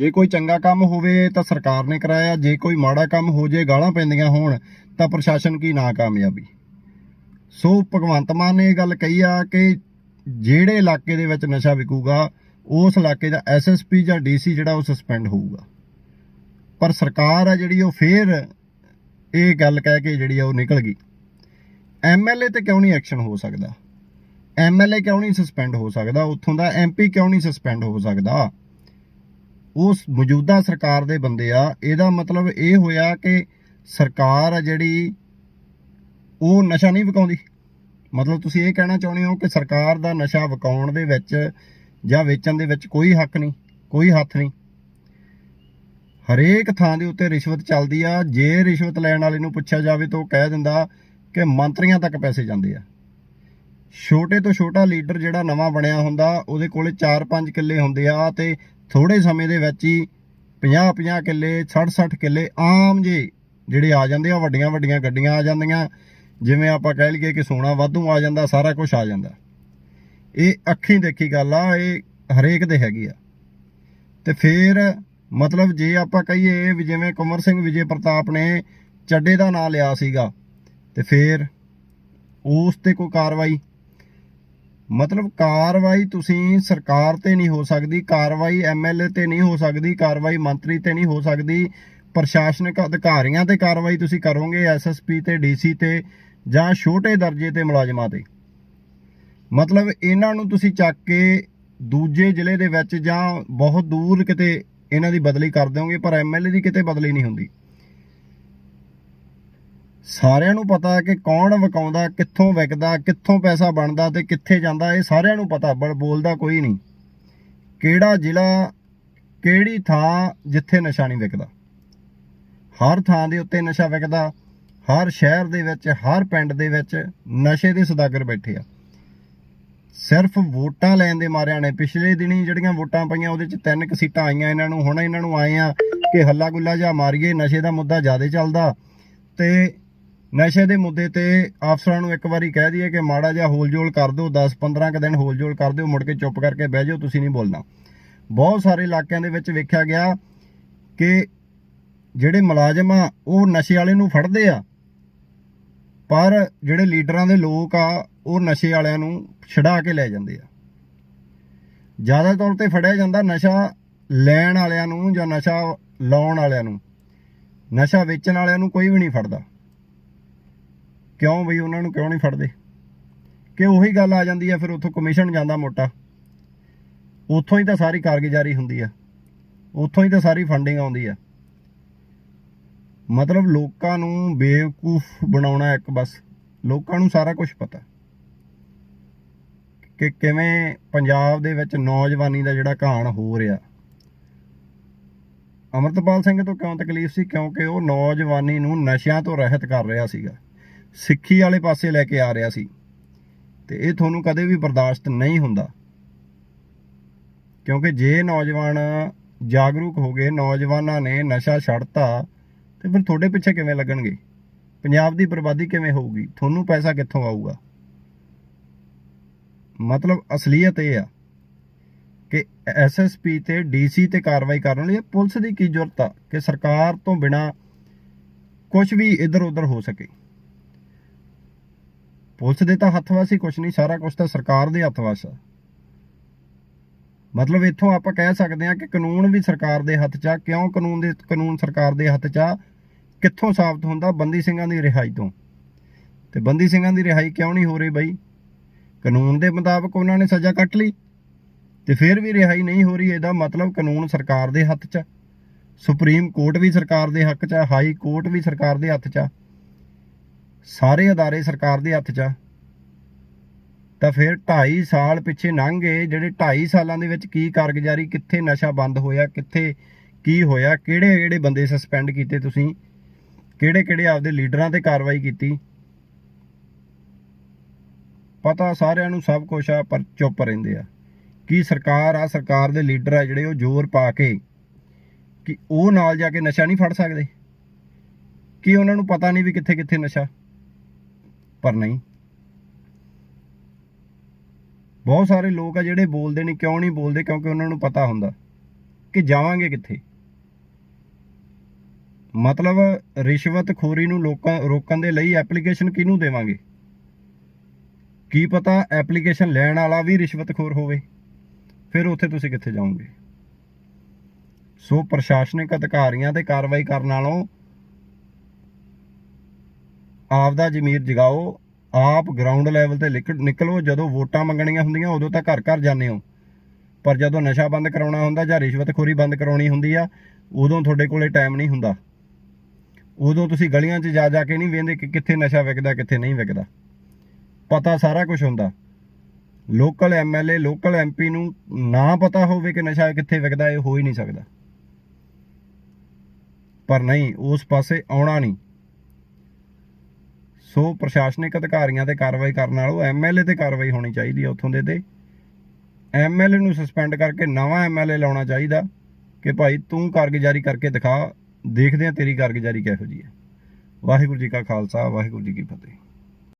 ਜੇ ਕੋਈ ਚੰਗਾ ਕੰਮ ਹੋਵੇ ਤਾਂ ਸਰਕਾਰ ਨੇ ਕਰਾਇਆ, ਜੇ ਕੋਈ ਮਾੜਾ ਕੰਮ ਹੋ ਜੇ, ਗਾਲਾਂ ਪੈਂਦੀਆਂ ਹੋਣ, ਤਾਂ ਪ੍ਰਸ਼ਾਸਨ ਕੀ ਨਾਕਾਮਯਾਬੀ? ਸੋ ਭਗਵੰਤ ਮਾਨ ਨੇ ਇਹ ਗੱਲ ਕਹੀ ਆ ਕਿ ਜਿਹੜੇ ਇਲਾਕੇ ਦੇ ਵਿੱਚ ਨਸ਼ਾ ਵਿਕੂਗਾ, ਉਸ ਇਲਾਕੇ ਦਾ ਐਸਐਸਪੀ ਜਾਂ ਡੀਸੀ ਜਿਹੜਾ ਉਹ ਸਸਪੈਂਡ ਹੋਊਗਾ। ਪਰ ਸਰਕਾਰ ਆ ਜਿਹੜੀ ਉਹ ਫੇਰ ਇਹ ਗੱਲ ਕਹਿ ਕੇ ਜਿਹੜੀ ਆ ਉਹ ਨਿਕਲ ਗਈ। ਐਮਐਲਏ ਤੇ ਕਿਉਂ ਨਹੀਂ ਐਕਸ਼ਨ ਹੋ ਸਕਦਾ? ਐਮਐਲਏ ਕਿਉਂ ਨਹੀਂ ਸਸਪੈਂਡ ਹੋ ਸਕਦਾ? ਉੱਥੋਂ ਦਾ ਐਮਪੀ ਕਿਉਂ ਨਹੀਂ ਸਸਪੈਂਡ ਹੋ ਸਕਦਾ? ਉਸ ਮੌਜੂਦਾ ਸਰਕਾਰ ਦੇ ਬੰਦੇ ਆ, ਇਹਦਾ ਮਤਲਬ ਇਹ ਹੋਇਆ ਕਿ ਸਰਕਾਰ ਆ ਜਿਹੜੀ, ਉਹ ਨਸ਼ਾ ਨਹੀਂ ਵਿਕਾਉਂਦੀ। ਮਤਲਬ ਤੁਸੀਂ ਇਹ ਕਹਿਣਾ ਚਾਹੁੰਦੇ ਹੋ ਕਿ ਸਰਕਾਰ ਦਾ ਨਸ਼ਾ ਵਿਕਾਉਣ ਦੇ ਵਿੱਚ ਜਾਂ ਵੇਚਣ ਦੇ ਵਿੱਚ ਕੋਈ ਹੱਕ ਨਹੀਂ, ਕੋਈ ਹੱਥ ਨਹੀਂ। ਹਰੇਕ ਥਾਂ ਦੇ ਉੱਤੇ ਰਿਸ਼ਵਤ ਚੱਲਦੀ ਆ, ਜੇ ਰਿਸ਼ਵਤ ਲੈਣ ਵਾਲੇ ਨੂੰ ਪੁੱਛਿਆ ਜਾਵੇ ਤਾਂ ਉਹ ਕਹਿ ਦਿੰਦਾ ਕਿ ਮੰਤਰੀਆਂ ਤੱਕ ਪੈਸੇ ਜਾਂਦੇ ਆ। ਛੋਟੇ ਤੋਂ ਛੋਟਾ ਲੀਡਰ ਜਿਹੜਾ ਨਵਾਂ ਬਣਿਆ ਹੁੰਦਾ, ਉਹਦੇ ਕੋਲੇ 4-5 ਕਿੱਲੇ ਹੁੰਦੇ ਆ ਤੇ ਥੋੜੇ ਸਮੇਂ ਦੇ ਵਿੱਚ ਹੀ 50-50 ਕਿੱਲੇ 60-60 ਕਿੱਲੇ ਆਮ ਜੇ ਜਿਹੜੇ ਆ ਜਾਂਦੇ ਆ ਵੱਡੀਆਂ ਵੱਡੀਆਂ ਗੱਡੀਆਂ ਆ ਜਾਂਦੀਆਂ। ਜਿਵੇਂ ਆਪਾਂ ਕਹਿ ਲਈਏ ਕਿ ਸੋਨਾ ਵਾਧੂ ਆ ਜਾਂਦਾ, ਸਾਰਾ ਕੁਝ ਆ ਜਾਂਦਾ। ਇਹ ਅੱਖੀਂ ਦੇਖੀ ਗੱਲ ਆ, ਇਹ ਹਰੇਕ ਦੇ ਹੈਗੀ ਆ। ਤੇ ਫਿਰ ਮਤਲਬ ਜੇ ਆਪਾਂ ਕਹੀਏ ਵੀ ਜਿਵੇਂ ਕੁਮਰ ਸਿੰਘ ਵਿਜੇ ਪ੍ਰਤਾਪ ਨੇ ਚੱਡੇ ਦਾ ਨਾਂ ਲਿਆ ਸੀਗਾ, ਤੇ ਫਿਰ ਉਸ ਤੇ ਕੋਈ ਕਾਰਵਾਈ ਮਤਲਬ ਕਾਰਵਾਈ ਤੁਸੀਂ ਸਰਕਾਰ ਤੇ ਨਹੀਂ ਹੋ ਸਕਦੀ, ਕਾਰਵਾਈ ਐਮਐਲਏ ਤੇ ਨਹੀਂ ਹੋ ਸਕਦੀ, ਕਾਰਵਾਈ ਮੰਤਰੀ ਤੇ ਨਹੀਂ ਹੋ ਸਕਦੀ, ਪ੍ਰਸ਼ਾਸਨਿਕ ਅਧਿਕਾਰੀਆਂ ਤੇ ਕਾਰਵਾਈ ਤੁਸੀਂ ਕਰੋਗੇ ਐਸਐਸਪੀ ਤੇ ਡੀਸੀ ਤੇ ਜਾਂ ਛੋਟੇ ਦਰਜੇ ਤੇ ਮੁਲਾਜ਼ਮਾਂ ਤੇ? ਮਤਲਬ ਇਹਨਾਂ ਨੂੰ ਤੁਸੀਂ ਚੱਕ ਕੇ ਦੂਜੇ ਜ਼ਿਲ੍ਹੇ ਦੇ ਵਿੱਚ ਜਾਂ ਬਹੁਤ ਦੂਰ ਕਿਤੇ ਇਹਨਾਂ ਦੀ ਬਦਲੀ ਕਰ ਦਿਓਗੇ, ਪਰ ਐਮਐਲਏ ਦੀ ਕਿਤੇ ਬਦਲੀ ਨਹੀਂ ਹੁੰਦੀ। ਸਾਰਿਆਂ ਨੂੰ ਪਤਾ ਹੈ ਕਿ ਕੌਣ ਵਿਕਾਉਂਦਾ, ਕਿੱਥੋਂ ਵਿਕਦਾ, ਕਿੱਥੋਂ ਪੈਸਾ ਬਣਦਾ ਤੇ ਕਿੱਥੇ ਜਾਂਦਾ, ਇਹ ਸਾਰਿਆਂ ਨੂੰ ਪਤਾ, ਬਲ ਬੋਲਦਾ ਕੋਈ ਨਹੀਂ। ਕਿਹੜਾ ਜ਼ਿਲ੍ਹਾ, ਕਿਹੜੀ ਥਾਂ ਜਿੱਥੇ ਨਸ਼ਾ ਨਹੀਂ ਵਿਕਦਾ? ਹਰ ਥਾਂ ਦੇ ਉੱਤੇ ਨਸ਼ਾ ਵਿਕਦਾ, ਹਰ ਸ਼ਹਿਰ ਦੇ ਵਿੱਚ, ਹਰ ਪਿੰਡ ਦੇ ਵਿੱਚ ਨਸ਼ੇ ਦੇ ਸਦਾਗਰ ਬੈਠੇ ਆ। ਸਿਰਫ ਵੋਟਾਂ ਲੈਣ ਦੇ ਮਾਰਿਆਂ ਨੇ, ਪਿਛਲੇ ਦਿਨੀ ਜਿਹੜੀਆਂ ਵੋਟਾਂ ਪਈਆਂ, ਉਹਦੇ ਚ ਤਿੰਨ ਕੁ ਸੀਟਾਂ ਆਈਆਂ ਇਹਨਾਂ ਨੂੰ, ਹੁਣ ਇਹਨਾਂ ਨੂੰ ਆਏ ਆ ਕਿ ਹੱਲਾ ਗੁੱਲਾ ਜਾਂ ਮਾਰੀਏ, ਨਸ਼ੇ ਦਾ ਮੁੱਦਾ ਜ਼ਿਆਦਾ ਚੱਲਦਾ ਤੇ ਨਸ਼ੇ ਦੇ ਮੁੱਦੇ ਤੇ ਅਫਸਰਾਂ ਨੂੰ ਇੱਕ ਵਾਰੀ ਕਹਿ ਦਈਏ ਕਿ ਮਾੜਾ ਜਿਹਾ ਹੋਲ ਜੋਲ ਕਰ ਦਿਓ 10 15 ਕ ਦਿਨ ਹੋਲ ਜੋਲ ਕਰ ਦਿਓ, ਮੁੜ ਕੇ ਚੁੱਪ ਕਰਕੇ ਬਹਿ ਜਾਓ, ਤੁਸੀਂ ਨਹੀਂ ਬੋਲਣਾ। ਬਹੁਤ ਸਾਰੇ ਇਲਾਕਿਆਂ ਦੇ ਵਿੱਚ ਵੇਖਿਆ ਗਿਆ ਕਿ ਜਿਹੜੇ ਮੁਲਾਜ਼ਮ ਆ, ਉਹ ਨਸ਼ੇ ਵਾਲੇ ਨੂੰ ਫੜਦੇ ਆ, ਪਰ ਜਿਹੜੇ ਲੀਡਰਾਂ ਦੇ ਲੋਕ ਆ, ਉਹ ਨਸ਼ੇ ਵਾਲਿਆਂ ਨੂੰ ਛਡਾ ਕੇ ਲੈ ਜਾਂਦੇ ਆ। ਜ਼ਿਆਦਾ ਤੌਰ ਤੇ ਫੜਿਆ ਜਾਂਦਾ ਨਸ਼ਾ ਲੈਣ ਵਾਲਿਆਂ ਨੂੰ ਜਾਂ ਨਸ਼ਾ ਲਾਉਣ ਵਾਲਿਆਂ ਨੂੰ। ਨਸ਼ਾ ਵੇਚਣ ਵਾਲਿਆਂ ਨੂੰ ਕੋਈ ਵੀ ਨਹੀਂ ਫੜਦਾ। ਕਿਉਂ ਬਈ ਉਹਨਾਂ ਨੂੰ ਕਿਉਂ ਨਹੀਂ ਫੜਦੇ? ਕਿ ਉਹੀ ਗੱਲ ਆ ਜਾਂਦੀ ਆ, ਫਿਰ ਉੱਥੋਂ ਕਮਿਸ਼ਨ ਜਾਂਦਾ ਮੋਟਾ। ਉੱਥੋਂ ਹੀ ਤਾਂ ਸਾਰੀ ਕਾਰਗੁਜ਼ਾਰੀ ਹੁੰਦੀ ਆ। ਉੱਥੋਂ ਹੀ ਤਾਂ ਸਾਰੀ ਫੰਡਿੰਗ ਆਉਂਦੀ ਆ। ਮਤਲਬ ਲੋਕਾਂ ਨੂੰ ਬੇਵਕੂਫ ਬਣਾਉਣਾ ਇੱਕ ਬਸ। ਲੋਕਾਂ ਨੂੰ ਸਾਰਾ ਕੁਝ ਪਤਾ। ਕਿ ਕਿਵੇਂ ਪੰਜਾਬ ਦੇ ਵਿੱਚ ਨੌਜਵਾਨੀ ਦਾ ਜਿਹੜਾ ਘਾਣ ਹੋ ਰਿਹਾ। ਅਮਰਤਪਾਲ ਸਿੰਘ ਤੋਂ ਕਿਉਂ ਤਕਲੀਫ ਸੀ? ਕਿਉਂਕਿ ਉਹ ਨੌਜਵਾਨੀ ਨੂੰ ਨਸ਼ਿਆਂ ਤੋਂ ਰਹਿਤ ਕਰ ਰਿਹਾ ਸੀਗਾ। ਸਿੱਖੀ ਵਾਲੇ ਪਾਸੇ ਲੈ ਕੇ ਆ ਰਿਹਾ ਸੀ। ਤੇ ਇਹ ਤੁਹਾਨੂੰ ਕਦੇ ਵੀ ਬਰਦਾਸ਼ਤ ਨਹੀਂ ਹੁੰਦਾ। ਕਿਉਂਕਿ ਜੇ ਨੌਜਵਾਨ ਜਾਗਰੂਕ ਹੋ ਗਏ, ਨੌਜਵਾਨਾਂ ਨੇ ਨਸ਼ਾ ਛੱਡਤਾ, ਤੇ ਫਿਰ ਤੁਹਾਡੇ ਪਿੱਛੇ ਕਿਵੇਂ ਲੱਗਣਗੇ? ਪੰਜਾਬ ਦੀ ਬਰਬਾਦੀ ਕਿਵੇਂ ਹੋਊਗੀ? ਤੁਹਾਨੂੰ ਪੈਸਾ ਕਿੱਥੋਂ ਆਊਗਾ? ਮਤਲਬ ਅਸਲੀਅਤ ਇਹ ਆ ਕਿ ਐਸਐਸਪੀ ਤੇ ਡੀਸੀ ਤੇ ਕਾਰਵਾਈ ਕਰਨ ਲਈ ਪੁਲਿਸ ਦੀ ਕੀ ਜ਼ਰੂਰਤ ਆ ਕਿ ਸਰਕਾਰ ਤੋਂ ਬਿਨਾ ਕੁਝ ਵੀ ਇੱਧਰ ਉੱਧਰ ਹੋ ਸਕੇ। ਪੁਲਿਸ ਦੇ ਤਾਂ ਹੱਥ ਵਾਸੀ ਕੁਝ ਨਹੀਂ, ਸਾਰਾ ਕੁਝ ਤਾਂ ਸਰਕਾਰ ਦੇ ਹੱਥ ਵਾਸ ਆ। ਮਤਲਬ ਇੱਥੋਂ ਆਪਾਂ ਕਹਿ ਸਕਦੇ ਹਾਂ ਕਿ ਕਾਨੂੰਨ ਵੀ ਸਰਕਾਰ ਦੇ ਹੱਥ 'ਚ ਆ। ਕਿਉਂ ਕਾਨੂੰਨ ਦੇ, ਕਾਨੂੰਨ ਸਰਕਾਰ ਦੇ ਹੱਥ 'ਚ ਆ? ਕਿੱਥੋਂ ਸਾਬਤ ਹੁੰਦਾ? ਬੰਦੀ ਸਿੰਘਾਂ ਦੀ ਰਿਹਾਈ ਤੋਂ। ਤੇ ਬੰਦੀ ਸਿੰਘਾਂ ਦੀ ਰਿਹਾਈ ਕਿਉਂ ਨਹੀਂ ਹੋ ਰਹੀ ਬਈ? ਕਾਨੂੰਨ ਦੇ ਮੁਤਾਬਕ ਉਹਨਾਂ ਨੇ ਸਜ਼ਾ ਕੱਟ ਲਈ। ਤੇ ਫਿਰ ਵੀ ਰਿਹਾਈ ਨਹੀਂ ਹੋ ਰਹੀ, ਇਹਦਾ ਮਤਲਬ ਕਾਨੂੰਨ ਸਰਕਾਰ ਦੇ ਹੱਥ 'ਚ ਆ। ਸੁਪਰੀਮ ਕੋਰਟ ਵੀ ਸਰਕਾਰ ਦੇ ਹੱਕ 'ਚ ਆ, ਹਾਈ ਕੋਰਟ ਵੀ ਸਰਕਾਰ ਦੇ ਹੱਥ 'ਚ ਆ। ਸਾਰੇ ਅਦਾਰੇ ਸਰਕਾਰ ਦੇ ਹੱਥ 'ਚ ਆ, ਤਾਂ ਫਿਰ 2.5 ਸਾਲ ਪਿੱਛੇ ਲੰਘ ਗਏ। ਜਿਹੜੇ 2.5 ਸਾਲਾਂ ਦੇ ਵਿੱਚ ਕੀ ਕਾਰਗੁਜ਼ਾਰੀ, ਕਿੱਥੇ ਨਸ਼ਾ ਬੰਦ ਹੋਇਆ, ਕਿੱਥੇ ਕੀ ਹੋਇਆ, ਕਿਹੜੇ ਕਿਹੜੇ ਬੰਦੇ ਸਸਪੈਂਡ ਕੀਤੇ ਤੁਸੀਂ, ਕਿਹੜੇ ਕਿਹੜੇ ਆਪਦੇ ਲੀਡਰਾਂ ਤੇ ਕਾਰਵਾਈ ਕੀਤੀ? ਪਤਾ ਸਾਰਿਆਂ ਨੂੰ ਸਭ ਕੁਝ ਆ, ਪਰ ਚੁੱਪ ਰਹਿੰਦੇ ਆ। ਕੀ ਸਰਕਾਰ ਆ, ਸਰਕਾਰ ਦੇ ਲੀਡਰ ਆ ਜਿਹੜੇ ਉਹ ਜ਼ੋਰ ਪਾ ਕੇ ਕਿ ਉਹ ਨਾਲ ਜਾ ਕੇ ਨਸ਼ਾ ਨਹੀਂ ਫੜ ਸਕਦੇ? ਕੀ ਉਹਨਾਂ ਨੂੰ ਪਤਾ ਨਹੀਂ ਵੀ ਕਿੱਥੇ ਕਿੱਥੇ ਨਸ਼ਾ? ਪਰ ਨਹੀਂ। ਬਹੁਤ ਸਾਰੇ ਲੋਕ ਆ ਜਿਹੜੇ ਬੋਲਦੇ ਨਹੀਂ, ਕਿਉਂ ਨਹੀਂ ਬੋਲਦੇ? ਕਿਉਂਕਿ ਉਹਨਾਂ ਨੂੰ ਪਤਾ ਹੁੰਦਾ ਕਿ ਜਾਵਾਂਗੇ ਕਿੱਥੇ। ਮਤਲਬ ਰਿਸ਼ਵਤਖੋਰੀ ਨੂੰ ਲੋਕਾਂ, ਰੋਕਣ ਦੇ ਲਈ ਐਪਲੀਕੇਸ਼ਨ ਕਿਹਨੂੰ ਦੇਵਾਂਗੇ? ਕੀ ਪਤਾ ਐਪਲੀਕੇਸ਼ਨ ਲੈਣ ਵਾਲਾ ਵੀ ਰਿਸ਼ਵਤਖੋਰ ਹੋਵੇ, ਫਿਰ ਉੱਥੇ ਤੁਸੀਂ ਕਿੱਥੇ ਜਾਓਗੇ? ਸੋ ਪ੍ਰਸ਼ਾਸਨਿਕ ਅਧਿਕਾਰੀਆਂ ਤੇ ਕਾਰਵਾਈ ਕਰਨ ਨਾਲੋਂ ਆਪ ਦਾ ਜ਼ਮੀਰ ਜਗਾਓ, ਆਪ ਗਰਾਊਂਡ ਲੈਵਲ ਤੇ ਲਿਕ- ਨਿਕਲੋ, ਜਦੋਂ ਵੋਟਾਂ ਮੰਗਣੀਆਂ ਹੁੰਦੀਆਂ, ਉਦੋਂ ਤਾਂ ਘਰ ਘਰ ਜਾਂਦੇ ਹੋ। ਪਰ ਜਦੋਂ ਨਸ਼ਾ ਬੰਦ ਕਰਾਉਣਾ ਹੁੰਦਾ ਜਾਂ ਰਿਸ਼ਵਤਖੋਰੀ ਬੰਦ ਕਰਾਉਣੀ ਹੁੰਦੀ ਆ, ਉਦੋਂ ਤੁਹਾਡੇ ਕੋਲੇ ਟਾਈਮ ਨਹੀਂ ਹੁੰਦਾ। ਉਦੋਂ ਤੁਸੀਂ ਗਲੀਆਂ 'ਚ ਜਾ ਜਾ ਕੇ ਨਹੀਂ ਵੇਂਦੇ ਕਿ ਕਿੱਥੇ ਨਸ਼ਾ ਵਿਕਦਾ, ਕਿੱਥੇ ਨਹੀਂ ਵਿਕਦਾ। ਪਤਾ ਸਾਰਾ ਕੁਝ ਹੁੰਦਾ। ਲੋਕਲ ਐਮਐਲਏ ਲੋਕਲ ਐਮਪੀ ਨੂੰ ਨਾ ਪਤਾ ਹੋਵੇ ਕਿ ਨਸ਼ਾ ਕਿੱਥੇ ਵਿਕਦਾ, ਇਹ ਹੋ ਹੀ ਨਹੀਂ ਸਕਦਾ। ਪਰ ਨਹੀਂ, ਉਸ ਪਾਸੇ ਆਉਣਾ ਨਹੀਂ। ਸੋ ਪ੍ਰਸ਼ਾਸਨਿਕ ਅਧਿਕਾਰੀਆਂ ਤੇ ਕਾਰਵਾਈ ਕਰਨ ਨਾਲੋਂ ਐਮਐਲਏ ਤੇ ਕਾਰਵਾਈ ਹੋਣੀ ਚਾਹੀਦੀ ਹੈ ਉੱਥੋਂ ਦੇ ਤੇ। ਐਮਐਲਏ ਨੂੰ ਸਸਪੈਂਡ ਕਰਕੇ ਨਵਾਂ ਐਮਐਲਏ ਲਾਉਣਾ ਚਾਹੀਦਾ ਕਿ ਭਾਈ ਤੂੰ ਕਾਰਗੁਜ਼ਾਰੀ ਕਰਕੇ ਦਿਖਾ, ਦੇਖਦੇ ਆ ਤੇਰੀ ਕਾਰਗੁਜ਼ਾਰੀ ਕਿਹੋ ਜੀ ਹੈ। ਵਾਹਿਗੁਰੂ ਜੀ ਕਾ ਖਾਲਸਾ, ਵਾਹਿਗੁਰੂ ਜੀ ਕੀ ਫਤਿਹ।